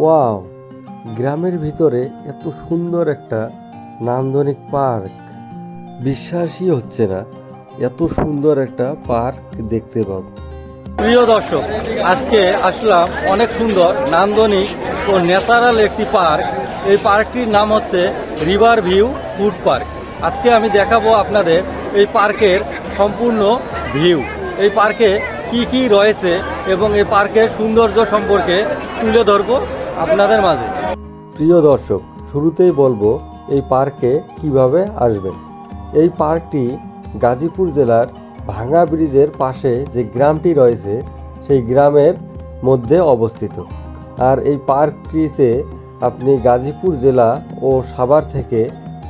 Wow, গ্রামের ভিতরে এত সুন্দর একটা নান্দনিক পার্ক। বিশ্বাসই হচ্ছে না, এত সুন্দর একটা পার্ক দেখতে পাবো। প্রিয় দর্শক, আজকে আসলাম অনেক সুন্দর, নান্দনিক ও ন্যাচারাল একটি পার্ক। এই পার্কটির নাম হচ্ছে রিভার ভিউ ফুড পার্ক। আজকে আমি দেখাবো আপনাদের এই পার্কের সম্পূর্ণ ভিউ। এই পার্কে কি কি রয়েছে এবং এই পার্কের সৌন্দর্য সম্পর্কে তুলে ধরবো। আপনাদের মাঝে। প্রিয় দর্শক, শুরুতেই বলব এই পার্কে কীভাবে আসবেন। এই পার্কটি গাজীপুর জেলার ভাঙ্গা ব্রিজের পাশে যে গ্রামটি রয়েছে, সেই গ্রামের মধ্যে অবস্থিত। আর এই পার্কটিতে আপনি গাজীপুর জেলা ও সাভার থেকে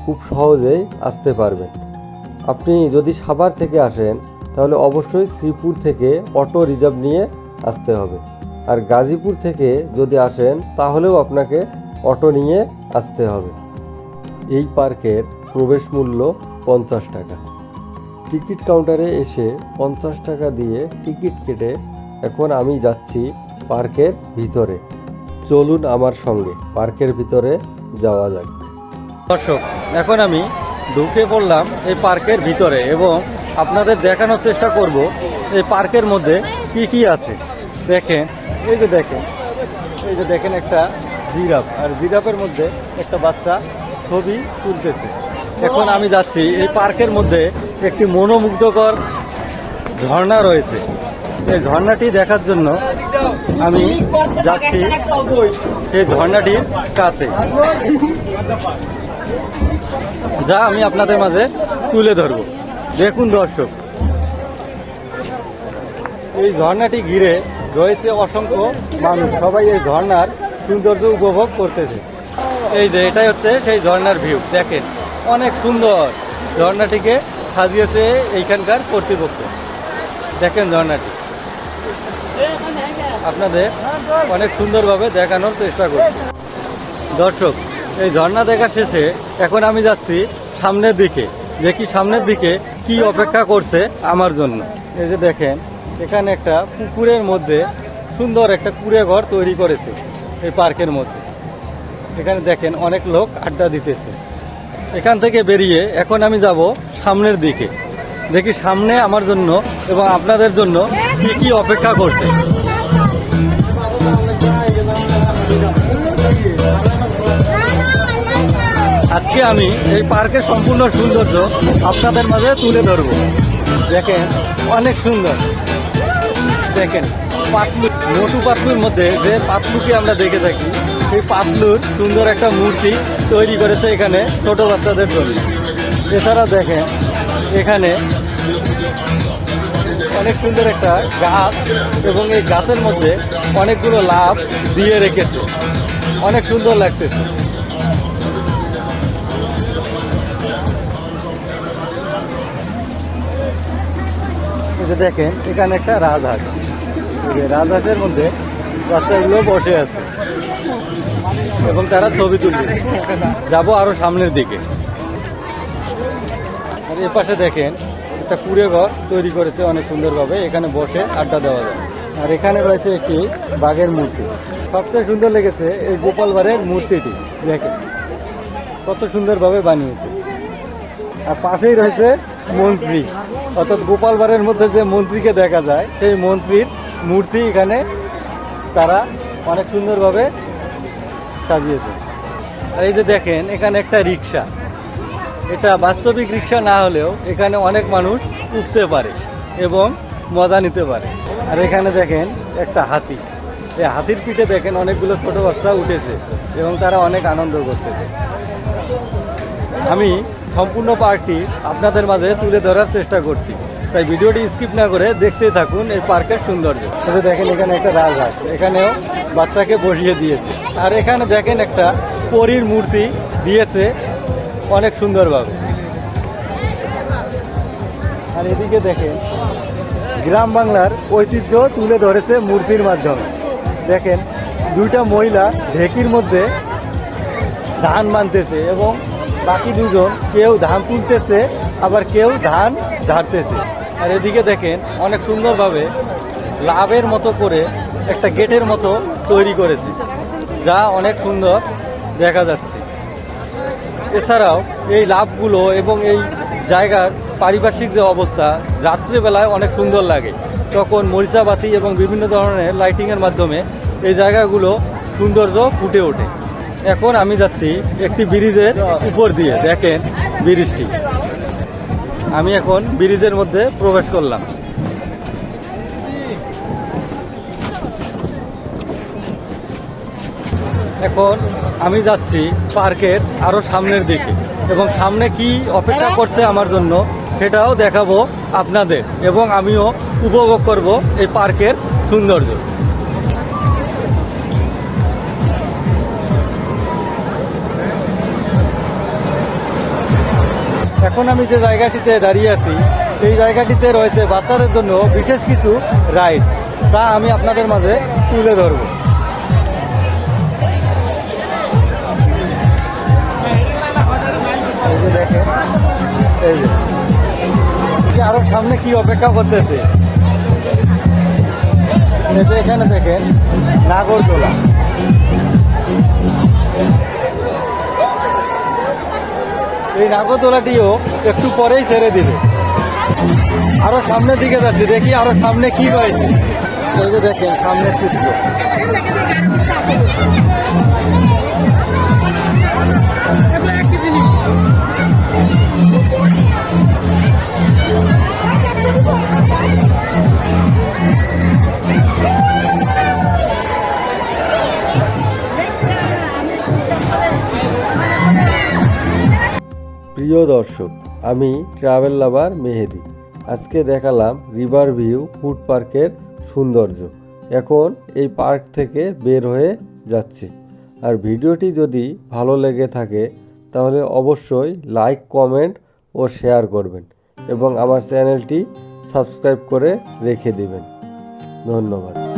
খুব সহজেই আসতে পারবেন। আপনি যদি সাভার থেকে আসেন, তাহলে অবশ্যই শ্রীপুর থেকে অটো রিজার্ভ নিয়ে আসতে হবে। আর গাজীপুর থেকে যদি আসেন, তাহলেও আপনাকে অটো নিয়ে আসতে হবে। এই পার্কের প্রবেশ মূল্য পঞ্চাশ টাকা। টিকিট কাউন্টারে এসে পঞ্চাশ টাকা দিয়ে টিকিট কেটে এখন আমি যাচ্ছি পার্কের ভিতরে। চলুন আমার সঙ্গে, পার্কের ভিতরে যাওয়া যাক। দর্শক, এখন আমি ঢুকে পড়লাম এই পার্কের ভিতরে এবং আপনাদের দেখানোর চেষ্টা করব এই পার্কের মধ্যে কি কি আছে। দেখেন, এই যে দেখেন, এই যে দেখেন একটা জিরাফ। আর জিরাফের মধ্যে একটা বাচ্চা ছবি তুলতেছে। এখন আমি যাচ্ছি, এই পার্কের মধ্যে একটি মনোমুগ্ধকর ঝর্ণা রয়েছে। এই ঝর্ণাটি দেখার জন্য আমি যাচ্ছি সেই ঝর্ণাটির কাছে। যা আমি আপনাদের মাঝে তুলে ধরব। দেখুন দর্শক এই ঝর্ণাটি ঘিরে রয়েছে অসংখ্য মানুষ। সবাই এই ঝর্ণার সৌন্দর্য উপভোগ করতেছে। এই যে, এটাই হচ্ছে সেই ঝর্ণার ভিউ দেখেন, অনেক সুন্দর ঝর্ণাটিকে সাজিয়েছে এইখানকার কর্তৃপক্ষ। দেখেন ঝর্ণাটি। আপনাদের অনেক সুন্দরভাবে দেখানোর চেষ্টা করছি। দর্শক, এই ঝর্ণা দেখা শেষে এখন আমি যাচ্ছি সামনের দিকে। দেখি সামনের দিকে কি অপেক্ষা করছে আমার জন্য। এই যে দেখেন এখানে একটা পুকুরের মধ্যে সুন্দর একটা কুড়ে ঘর তৈরি করেছে এই পার্কের মধ্যে। এখানে দেখেন অনেক লোক আড্ডা দিতেছে। এখান থেকে বেরিয়ে এখন আমি যাব সামনের দিকে। দেখি সামনে আমার জন্য এবং আপনাদের জন্য কি কি অপেক্ষা করছে। আজকে আমি এই পার্কের সম্পূর্ণ সৌন্দর্য আপনাদের মাঝে তুলে ধরব। দেখেন, অনেক সুন্দর। দেখেন, পাতলু মোটু পাতলুর মধ্যে যে পাতলুকে আমরা দেখে থাকি, সেই পাতলুর সুন্দর একটা মূর্তি তৈরি করেছে এখানে ছোট বাচ্চাদের জন্য। এছাড়া দেখেন, এখানে অনেক সুন্দর একটা গাছ এবং এই গাছের মধ্যে অনেকগুলো লাভ দিয়ে রেখেছে। অনেক সুন্দর লাগতেছে। দেখেন, এখানে একটা রাজহাঁস। যে মধ্যে বাচ্চাগুলো বসে আছে। এবং তারা ছবি তুলবে যাব আরও সামনের দিকে। আর এ পাশে দেখেন, একটা কুড়ে ঘর তৈরি করেছে অনেক সুন্দরভাবে। এখানে বসে আড্ডা দেওয়া যায়। আর এখানে রয়েছে একটি বাঘের মূর্তি। সবচেয়ে সুন্দর লেগেছে এই গোপাল বাড়ের মূর্তিটি। দেখেন, কত সুন্দরভাবে বানিয়েছে। আর পাশেই রয়েছে মন্ত্রী। অর্থাৎ গোপাল গোপালবাড়ের মধ্যে যে মন্ত্রীকে দেখা যায়, সেই মন্ত্রীর মূর্তি এখানে তারা অনেক সুন্দরভাবে সাজিয়েছে। আর এই যে দেখেন, এখানে একটা রিক্সা। এটা বাস্তবিক রিক্সা না হলেও এখানে অনেক মানুষ উঠতে পারে এবং মজা নিতে পারে। আর এখানে দেখেন একটা হাতি। এই হাতির পিঠে দেখেন অনেকগুলো ছোট বাচ্চা উঠেছে এবং তারা অনেক আনন্দ করতেছে। আমি সম্পূর্ণ পার্কটি আপনাদের মাঝে তুলে ধরার চেষ্টা করছি। তাই ভিডিওটি স্কিপ না করে দেখতেই থাকুন, এই পার্কের সৌন্দর্য। এই দেখেন এখানে একটা রাজহাঁস এখানেও বাচ্চাকে বসিয়ে দিয়েছে। আর এখানে দেখেন একটা পরীর মূর্তি দিয়েছে, অনেক সুন্দরভাবে। আর এদিকে দেখেন, গ্রাম বাংলার ঐতিহ্য তুলে ধরেছে মূর্তির মাধ্যমে। দেখেন, দুইটা মহিলা ঢেকির মধ্যে ধান মানতেছে এবং বাকি দুজন কেউ ধান তুলতেছে। আবার কেউ ধান ঝাড়তেছে। আর এদিকে দেখেন, অনেক সুন্দরভাবে লাভের মতো করে একটা গেটের মতো তৈরি করেছে, যা অনেক সুন্দর দেখা যাচ্ছে। এছাড়াও এই লাভগুলো এবং এই জায়গার পারিপার্শ্বিক যে অবস্থা, রাত্রেবেলায় অনেক সুন্দর লাগে। তখন মরিচাবাতি এবং বিভিন্ন ধরনের লাইটিংয়ের মাধ্যমে এই জায়গাগুলো সৌন্দর্য ফুটে ওঠে। এখন আমি যাচ্ছি একটি ব্রিজের উপর দিয়ে, দেখেন ব্রিজটি। আমি এখন ব্রিজের মধ্যে প্রবেশ করলাম। এখন আমি যাচ্ছি পার্কের আরও সামনের দিকে এবং সামনে কি অপেক্ষা করছে আমার জন্য সেটাও দেখাবো আপনাদের এবং আমিও উপভোগ করব এই পার্কের সৌন্দর্য। এখন আমি যে জায়গাটিতে দাঁড়িয়ে আছি, এই জায়গাটিতে রয়েছে বাচ্চাদের জন্য বিশেষ কিছু রাইড। তা আমি আপনাদের মাঝে তুলে ধরবো। আরও সামনে কি অপেক্ষা করতেছে? এখানে দেখেন, নাগরদোলা। এই নাগরদোলাটিও একটু পরেই ছেড়ে দিবে। আরও সামনের দিকে যাচ্ছি, দেখি আরও সামনে কি হয়েছে এই যে দেখেন, সামনের চিত্র। প্রিয় দর্শক, আমি ট্রাভেল লাভার মেহেদি। আজকে দেখালাম রিভার ভিউ ফুড পার্কের সৌন্দর্য। এখন এই পার্ক থেকে বের হয়ে যাচ্ছি। আর ভিডিওটি যদি ভালো লেগে থাকে, তাহলে অবশ্যই লাইক কমেন্ট ও শেয়ার করবেন এবং আমার চ্যানেলটি সাবস্ক্রাইব করে রেখে দিবেন। ধন্যবাদ।